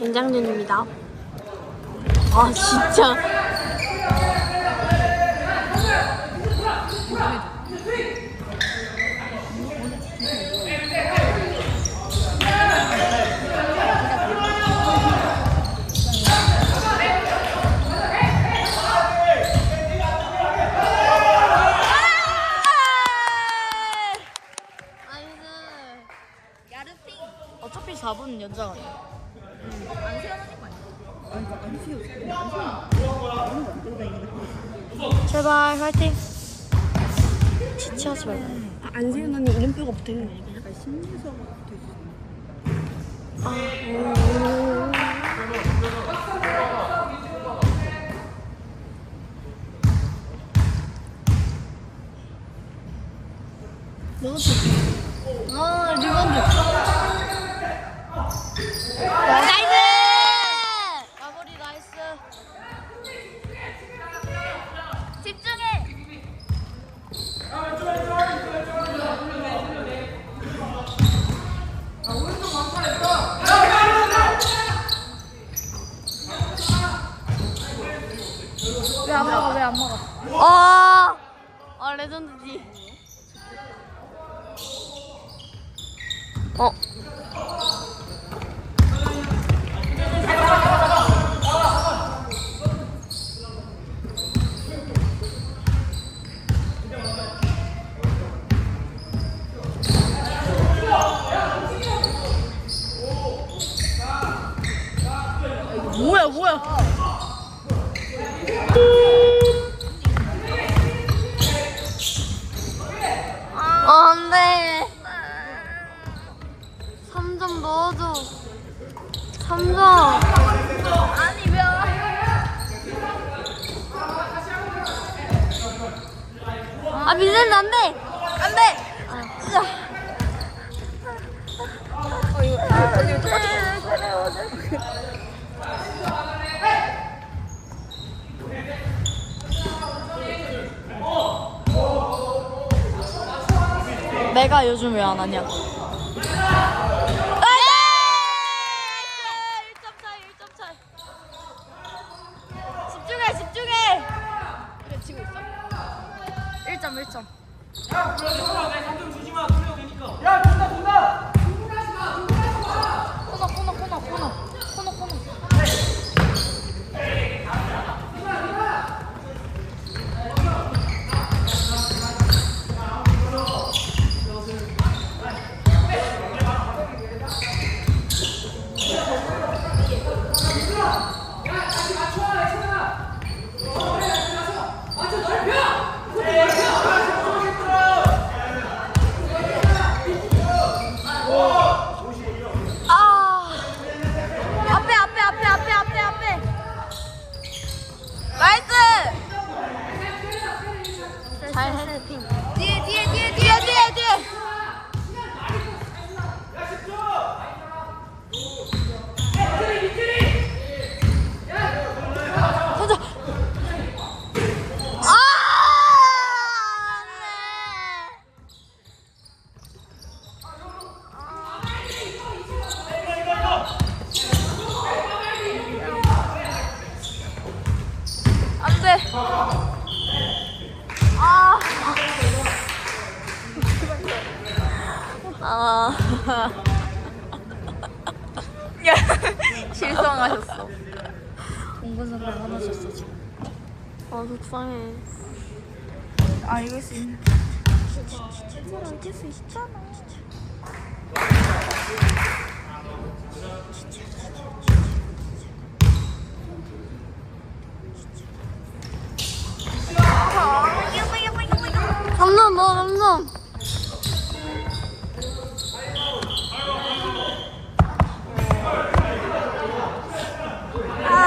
연장전입니다. 아 진짜. 어차피 4분 연장 아니야? 제발 화이팅. 지체하지 말고. 안세윤 언니 이름표가 붙어 있는 거 아니야? 약간 심리서가 붙어 있어. 아, 음. 아 리반드. 나이스! 마무리 나이스. 집중해. 왜 안 먹어? 왜 안 먹어? 아, 아 레전드지. 어. 뭐야 뭐야? 안 돼. 3점 넣어줘. 3점. 아니 왜? 아, 밀리면 안 돼. 안 돼. 아, 진짜. 어 이거 언니 이거 똑같은 내가 요즘 왜 안 하냐? 1점 차이, 1점 차이. 집중해, 집중해. 그래, 지고 있어? 1점, 1점. 코너, 잘해, 핑. 뒤에, 뒤에, 뒤에, 뒤에, 뒤에, 뒤에. 던져. 아! 안 돼. 아. 아. 실성하셨어. 공부는 화나셨어 지금. 아, 속상해. 아 이거 있 괜찮아, 이길 수 있잖아. 감동 뭐 감동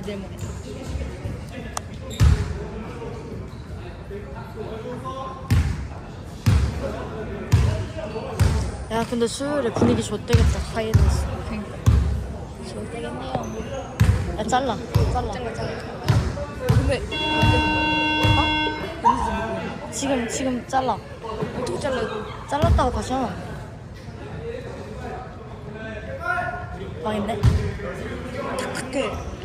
애들 뭐. 야 근데 수요일에 분위기 좋대겠다 하이에나스 그러니까. 좋대겠네요 야 잘라 잘라 잘라 잘라. 근데 어? 지금 지금 잘라 어떻게 잘라? 잘랐다고 다시 하나 망했네 탁탁해.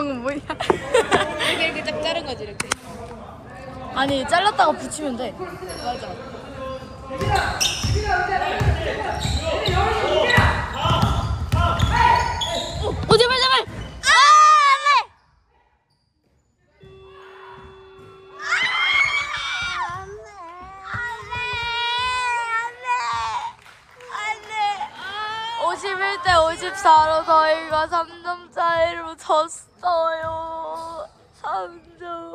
방금 뭐야? 이렇게 이렇게 딱 자른 거지 이렇게. 아니 잘랐다가 붙이면 돼. 맞아. 오 제발 제발! 아 안돼! 안돼 51대 54로 저희가 3점 차이로 졌어 요. 3점